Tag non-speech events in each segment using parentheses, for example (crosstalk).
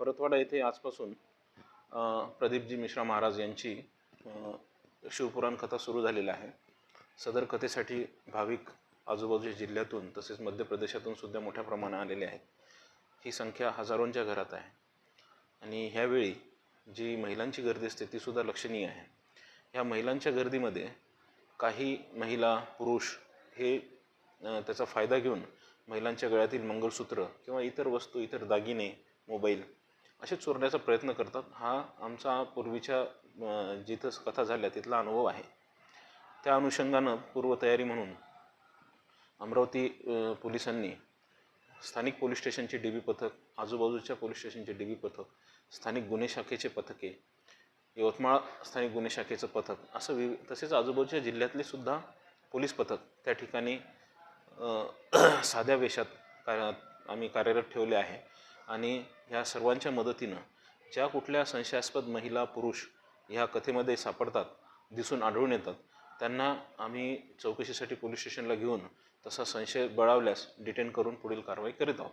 परतवाडा येथे आजपासून प्रदीपजी मिश्रा महाराज यांची शिवपुराण कथा सुरू झालेली आहे. सदर कथेसाठी भाविक आजूबाजूच्या जिल्ह्यातून तसेच मध्य प्रदेशातून सुद्धा मोठ्या प्रमाणात आलेले आहेत. ही संख्या हजारोंच्या घरात आहे. आणि ह्यावेळी जी महिलांची गर्दी असते तीसुद्धा लक्षणीय आहे. ह्या महिलांच्या गर्दीमध्ये काही महिला पुरुष हे त्याचा फायदा घेऊन महिलांच्या गळ्यातील मंगळसूत्र किंवा इतर वस्तू इतर दागिने मोबाईल असे चोरण्याचा प्रयत्न करतात. हा आमचा पूर्वीच्या जिथं कथा झाल्या तिथला अनुभव आहे. त्या अनुषंगानं पूर्वतयारी म्हणून अमरावती पोलिसांनी स्थानिक पोलीस स्टेशनचे डी बी पथक आजूबाजूच्या पोलीस स्टेशनचे डी बी पथक स्थानिक गुन्हे शाखेचे पथके यवतमाळ स्थानिक गुन्हे शाखेचं पथक असं वि तसेच आजूबाजूच्या जिल्ह्यातले सुद्धा पोलीस पथक त्या ठिकाणी (clears throat) साध्या वेशात का आम्ही कार्यरत ठेवले आहे. आणि ह्या सर्वांच्या मदतीनं ज्या कुठल्या संशयास्पद महिला पुरुष ह्या कथेमध्ये सापडतात दिसून आढळून येतात त्यांना आम्ही चौकशीसाठी पोलीस स्टेशनला घेऊन तसा संशय बळावल्यास डिटेन करून पुढील कारवाई करीत आहोत.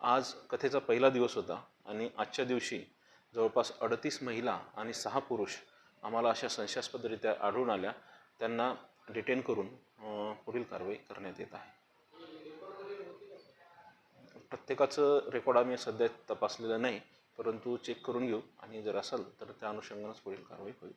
आज कथेचा पहिला दिवस होता आणि आजच्या दिवशी जवळपास अडतीस महिला आणि सहा पुरुष आम्हाला अशा संशयास्पदरित्या आढळून आल्या. त्यांना डिटेन करून पुढील कारवाई करण्यात येत आहे. प्रत्येकाचं रेकॉर्ड आम्ही सध्या तपासलेलं नाही परंतु चेक करून घेऊ आणि जर असेल तर त्या अनुषंगानंच पुढील कारवाई होईल.